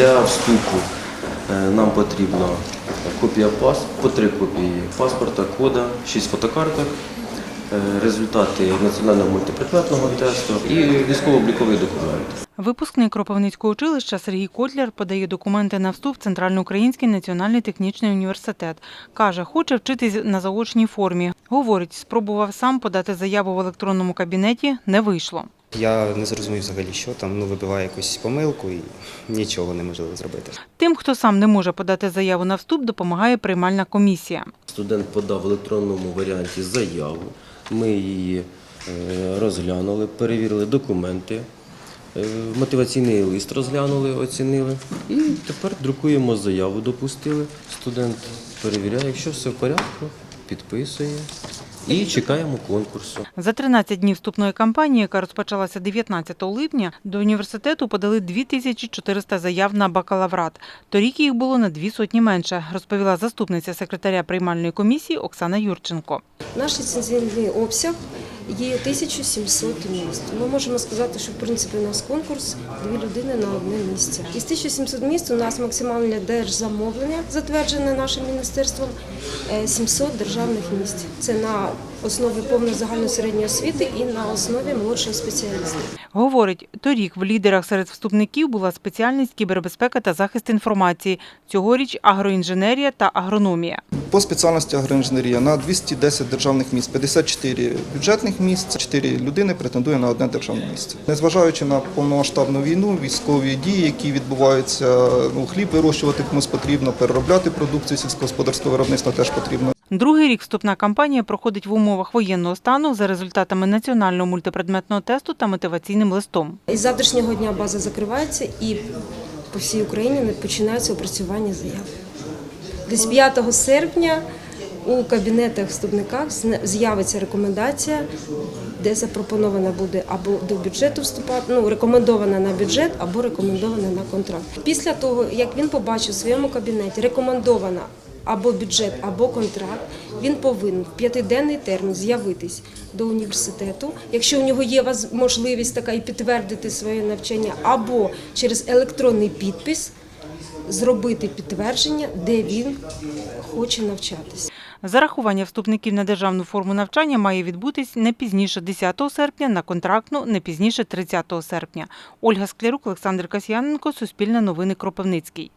Для вступу е, нам потрібна копія пас, по три копії паспорта, кода, шість фотокарток, е, результати національного мультипредметного тесту і військово-обліковий документ. Випускник Кропивницького училища Сергій Котляр подає документи на вступ в Центральноукраїнський національний технічний університет. Каже, хоче вчитись на заочній формі. Говорить, спробував сам подати заяву в електронному кабінеті, не вийшло. Я не зрозумів взагалі, що там, ну вибиває якусь помилку і нічого неможливо зробити. Тим, хто сам не може подати заяву на вступ, допомагає приймальна комісія. Студент подав в електронному варіанті заяву. Ми її е, розглянули, перевірили документи, е, мотиваційний лист розглянули, оцінили. І тепер друкуємо заяву, допустили. Студент перевіряє, якщо все в порядку, підписує і чекаємо конкурсу. За 13 днів вступної кампанії, яка розпочалася 19 липня, до університету подали 2400 заяв на бакалаврат. Торік їх було на дві сотні менше, розповіла заступниця секретаря приймальної комісії Оксана Юрченко. Наш ліцензійний обсяг є 1700 міст. Ми можемо сказати, що в принципі у нас конкурс дві людини на одне місце. Із 1700 міст у нас максимальне держзамовлення, затверджене нашим міністерством, е, 700 державних місць. Це на основі повної загальної середньої освіти і на основі молодшого спеціаліста. Говорить, торік в лідерах серед вступників була спеціальність кібербезпека та захист інформації. Цьогоріч агроінженерія та агрономія. По спеціальності агроінженерія на 210 державних місць, 54 бюджетних місць, 4 людини претендує на одне державне місце. Незважаючи на повномасштабну війну, військові дії, які відбуваються, ну хліб вирощувати комусь потрібно, переробляти продукцію сільськогосподарського виробництва теж потрібно. Другий рік вступна кампанія проходить в умовах воєнного стану за результатами національного мультипредметного тесту та мотиваційним листом. Із завтрашнього дня база закривається і по всій Україні починається опрацювання заяв. Десь 5 серпня у кабінетах вступниках з'явиться рекомендація, де запропонована буде або до бюджету вступати, ну рекомендована на бюджет або рекомендована на контракт. Після того, як він побачив у своєму кабінеті рекомендована або бюджет, або контракт, він повинен в п'ятиденний термін з'явитись до університету, якщо у нього є можливість така і підтвердити своє навчання, або через електронний підпис зробити підтвердження, де він хоче навчатися. Зарахування вступників на державну форму навчання має відбутись не пізніше 10 серпня, на контрактну не пізніше 30 серпня. Ольга Склярук, Олександр Касьяненко, Суспільне новини Кропивницький.